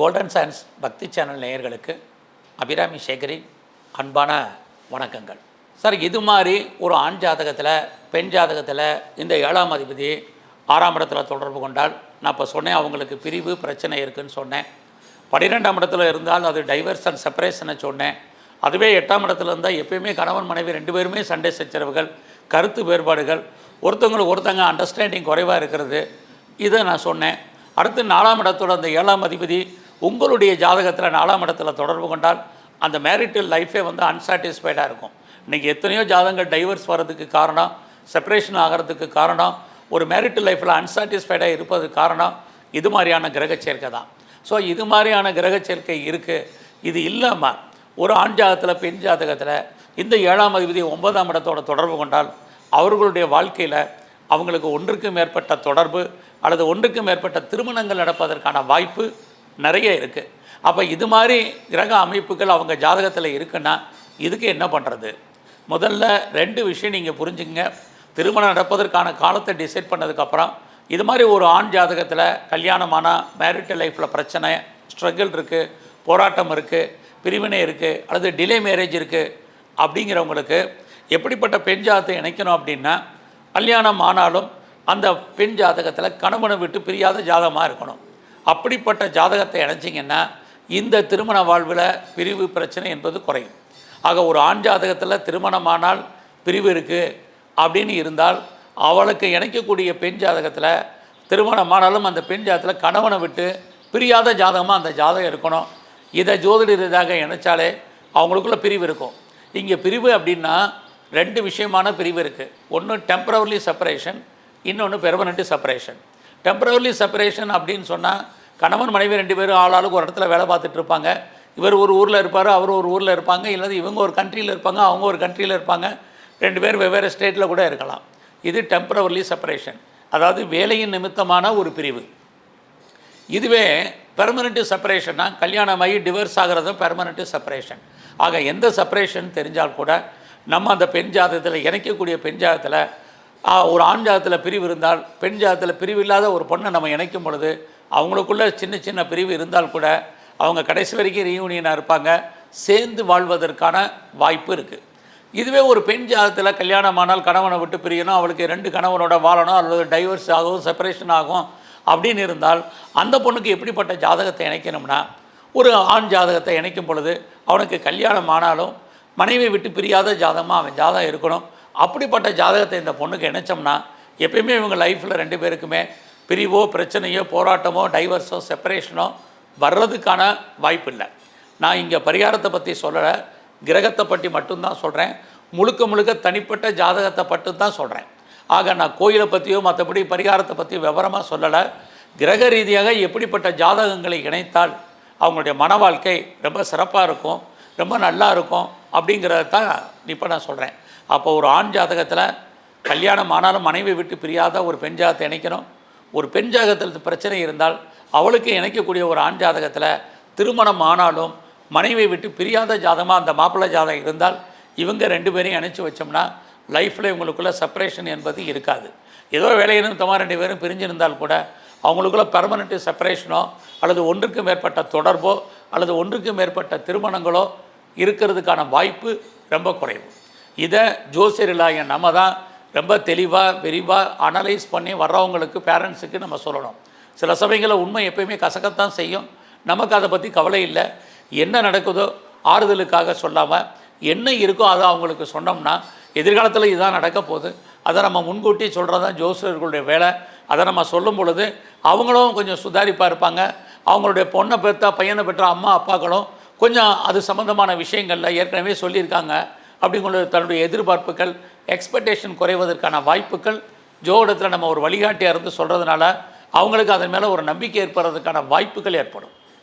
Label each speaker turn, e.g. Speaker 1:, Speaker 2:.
Speaker 1: Golden science பக்தி channel நேயர்களுக்கு அபிராமி சேகரின் அன்பான வணக்கங்கள். சார் இது மாதிரி ஒரு ஆண் ஜாதகத்தில் பெண் ஜாதகத்தில் இந்த ஏழாம் அதிபதி ஆறாம் இடத்துல தொடர்பு கொண்டால் நான் இப்போ சொன்னேன் அவங்களுக்கு பிரிவு பிரச்சனை இருக்குன்னு சொன்னேன். பன்னிரெண்டாம் இடத்துல இருந்தால் அது டைவர்ஸ் அண்ட் செப்பரேஷனை சொன்னேன். அதுவே எட்டாம் இடத்துல இருந்தால் எப்பயுமே கணவன் மனைவி ரெண்டு பேருமே சண்டை சச்சரவுகள் கருத்து வேறுபாடுகள் ஒருத்தவங்களுக்கு ஒருத்தங்க அண்டர்ஸ்டாண்டிங் குறைவாக இருக்கிறது. இதை நான் சொன்னேன். அடுத்து நாலாம் இடத்தோட அந்த ஏழாம் அதிபதி உங்களுடைய ஜாதகத்தில் நாலாம் இடத்துல தொடர்பு கொண்டால் அந்த மேரிட்டல் லைஃபே வந்து அன்சாட்டிஸ்ஃபைடாக இருக்கும். இன்றைக்கி எத்தனையோ ஜாதகங்கள் டைவர்ஸ் வர்றதுக்கு காரணம் செப்பரேஷன் ஆகிறதுக்கு காரணம் ஒரு மேரிட்டல் லைஃப்பில் அன்சாட்டிஸ்ஃபைடாக இருப்பதுக்கு காரணம் இது மாதிரியான கிரக சேர்க்கை தான். ஸோ இது மாதிரியான கிரக சேர்க்கை இருக்குது இது இல்லாமல் ஒரு ஆண் ஜாதகத்தில் பெண் ஜாதகத்தில் இந்த ஏழாம் அதிபதி ஒன்பதாம் இடத்தோட தொடர்பு கொண்டால் அவர்களுடைய வாழ்க்கையில் அவங்களுக்கு ஒன்றுக்கு மேற்பட்ட தொடர்பு அல்லது ஒன்றுக்கு மேற்பட்ட திருமணங்கள் நடப்பதற்கான வாய்ப்பு நிறைய இருக்குது அப்போ இது மாதிரி கிரக அமைப்புகள் அவங்க ஜாதகத்தில் இருக்குன்னா இதுக்கு என்ன பண்ணுறது முதல்ல ரெண்டு விஷயம் நீங்கள் புரிஞ்சுங்க திருமணம் நடப்பதற்கான காலத்தை டிசைட் பண்ணதுக்கப்புறம் இது மாதிரி ஒரு ஆண் ஜாதகத்தில் கல்யாணமானால் மேரிட்டல் லைஃப்பில் பிரச்சனை ஸ்ட்ரகிள் இருக்குது போராட்டம் இருக்குது பிரிவினை இருக்குது அல்லது டிலே மேரேஜ் இருக்குது அப்படிங்கிறவங்களுக்கு எப்படிப்பட்ட பெண் ஜாதகத்தை இணைக்கணும் அப்படின்னா கல்யாணம் ஆனாலும் அந்த பெண் ஜாதகத்தில் கணவனை விட்டு பிரியாத ஜாதகமாக இருக்கணும். அப்படிப்பட்ட ஜாதகத்தை இணைச்சிங்கன்னா இந்த திருமண வாழ்வில் பிரிவு பிரச்சனை என்பது குறையும். ஆக ஒரு ஆண் ஜாதகத்தில் திருமணமானால் பிரிவு இருக்குது அப்படின்னு இருந்தால் அவளுக்கு இணைக்கக்கூடிய பெண் ஜாதகத்தில் திருமணமானாலும் அந்த பெண் ஜாதகத்தில் கணவனை விட்டு பிரியாத ஜாதகமாக அந்த ஜாதகம் இருக்கணும். இதை ஜோதிட ரீதியாக இணைச்சாலே அவங்களுக்குள்ள பிரிவு இருக்கும். இங்கே பிரிவு அப்படின்னா ரெண்டு விஷயமான பிரிவு இருக்குது ஒன்று டெம்பரவர்லி செப்பரேஷன் இன்னொன்று பெர்மனண்ட்டு செப்பரேஷன் டெம்பரவரி செப்பரேஷன் அப்படின்னு சொன்னால் கணவன் மனைவி ரெண்டு பேரும் ஆளாளுக்கு ஒரு இடத்துல வேலை பார்த்துட்டு இருப்பாங்க. இவர் ஒரு ஊரில் இருப்பார் அவர் ஒரு ஊரில் இருப்பாங்க. இல்லாத இவங்க ஒரு கண்ட்ரியில் இருப்பாங்க அவங்க ஒரு கண்ட்ரியில் இருப்பாங்க. ரெண்டு பேர் வெவ்வேறு ஸ்டேட்டில் கூட இருக்கலாம். இது டெம்பரவர்லி செப்பரேஷன் அதாவது வேலையின் நிமித்தமான ஒரு பிரிவு. இதுவே பெர்மனண்ட்டு செப்பரேஷன்னா கல்யாணமாகி டிவர்ஸ் ஆகிறது பெர்மனண்ட்டு செப்பரேஷன் ஆக எந்த செப்பரேஷன் தெரிஞ்சால் கூட நம்ம அந்த பெண் ஜாதகத்தில் இணைக்கக்கூடிய பெண் ஜாதகத்தில் ஒரு ஆண் ஜாதத்தில் பிரிவு இருந்தால் பெண் ஜாதத்தில் பிரிவு இல்லாத ஒரு பொண்ணை நம்ம இணைக்கும் பொழுது அவங்களுக்குள்ள சின்ன சின்ன பிரிவு இருந்தால் கூட அவங்க கடைசி வரைக்கும் ரீயூனியனாக இருப்பாங்க. சேர்ந்து வாழ்வதற்கான வாய்ப்பு இருக்குது இதுவே ஒரு பெண் ஜாதத்தில் கல்யாணம் ஆனால் கணவனை விட்டு பிரியணும் அவளுக்கு ரெண்டு கணவனோட வாழணும் அல்லது டைவர்ஸ் ஆகும் செப்பரேஷன் ஆகும் அப்படின்னு இருந்தால் அந்த பொண்ணுக்கு எப்படிப்பட்ட ஜாதகத்தை இணைக்கணும்னா ஒரு ஆண் ஜாதகத்தை இணைக்கும் பொழுது அவனுக்கு கல்யாணம் ஆனாலும் மனைவி விட்டு பிரியாத ஜாதகமாக அவன் ஜாதகம் இருக்கணும். அப்படிப்பட்ட ஜாதகத்தை இந்த பொண்ணுக்கு இணைச்சோம்னா எப்பயுமே இவங்க லைஃப்பில் ரெண்டு பேருக்குமே பிரிவோ பிரச்சனையோ போராட்டமோ டைவர்ஸோ செப்பரேஷனோ வர்றதுக்கான வாய்ப்பு இல்லை நான் இங்கே பரிகாரத்தை பற்றி சொல்லலை கிரகத்தை பற்றி மட்டும்தான் சொல்கிறேன் முழுக்க முழுக்க தனிப்பட்ட ஜாதகத்தை பட்டு தான் சொல்கிறேன் ஆக நான் கோயிலை பற்றியோ மற்றபடி பரிகாரத்தை பற்றி விவரமாக சொல்லலை. கிரக ரீதியாக எப்படிப்பட்ட ஜாதகங்களை இணைத்தால் அவங்களுடைய மன வாழ்க்கை ரொம்ப சிறப்பாக இருக்கும் ரொம்ப நல்லா இருக்கும் அப்படிங்கிறத தான் இப்போ நான் சொல்கிறேன் அப்போ ஒரு ஆண் ஜாதகத்தில் கல்யாணம் ஆனாலும் மனைவி விட்டு பிரியாத ஒரு பெண் ஜாதகத்தை இணைக்கணும். ஒரு பெண் ஜாதகத்தில் பிரச்சனை இருந்தால் அவளுக்கு இணைக்கக்கூடிய ஒரு ஆண் ஜாதகத்தில் திருமணம் ஆனாலும் மனைவியை விட்டு பிரியாத ஜாதகமாக அந்த மாப்பிள்ளை ஜாதகம் இருந்தால் இவங்க ரெண்டு பேரையும் இணைச்சி வச்சோம்னா லைஃப்பில் இவங்களுக்குள்ள செப்பரேஷன் என்பது இருக்காது. ஏதோ வேலை நிமித்தமாக ரெண்டு பேரும் பிரிஞ்சிருந்தால் கூட அவங்களுக்குள்ள பெர்மனண்ட்டு செப்பரேஷனோ அல்லது ஒன்றுக்கு மேற்பட்ட தொடர்போ அல்லது ஒன்றுக்கு மேற்பட்ட திருமணங்களோ இருக்கிறதுக்கான வாய்ப்பு ரொம்ப குறைவு. இதை ஜோசியர்களாகிய நம்ம தான் ரொம்ப தெளிவாக விரிவாக அனலைஸ் பண்ணி வர்றவங்களுக்கு பேரண்ட்ஸுக்கு நம்ம சொல்லணும். சில சமயங்களில் உண்மை எப்பயுமே கசக்கத்தான் செய்யும். நமக்கு அதை பற்றி கவலை இல்லை. என்ன நடக்குதோ ஆறுதலுக்காக சொல்லாமல் என்ன இருக்கோ அதை அவங்களுக்கு சொன்னோம்னா எதிர்காலத்தில் இதுதான் நடக்க போகுது. அதை நம்ம முன்கூட்டி சொல்கிறது தான் ஜோசியர்களுடைய வேலை. அதை நம்ம சொல்லும் பொழுது அவங்களும் கொஞ்சம் சுதாரிப்பாக இருப்பாங்க. அவங்களுடைய பொண்ணை பெற்ற பையனை பெற்ற அம்மா அப்பாக்களும் கொஞ்சம் அது சம்மந்தமான விஷயங்களில் ஏற்கனவே சொல்லியிருக்காங்க. அப்படிங்கிற தன்னுடைய எதிர்பார்ப்புகள் எக்ஸ்பெக்டேஷன் குறைவதற்கான வாய்ப்புகள் ஜோடத்தில் நம்ம ஒரு வழிகாட்டியாக இருந்து சொல்கிறதுனால அவங்களுக்கு அதன் மேலே ஒரு நம்பிக்கை ஏற்படுறதுக்கான வாய்ப்புகள் ஏற்படும்.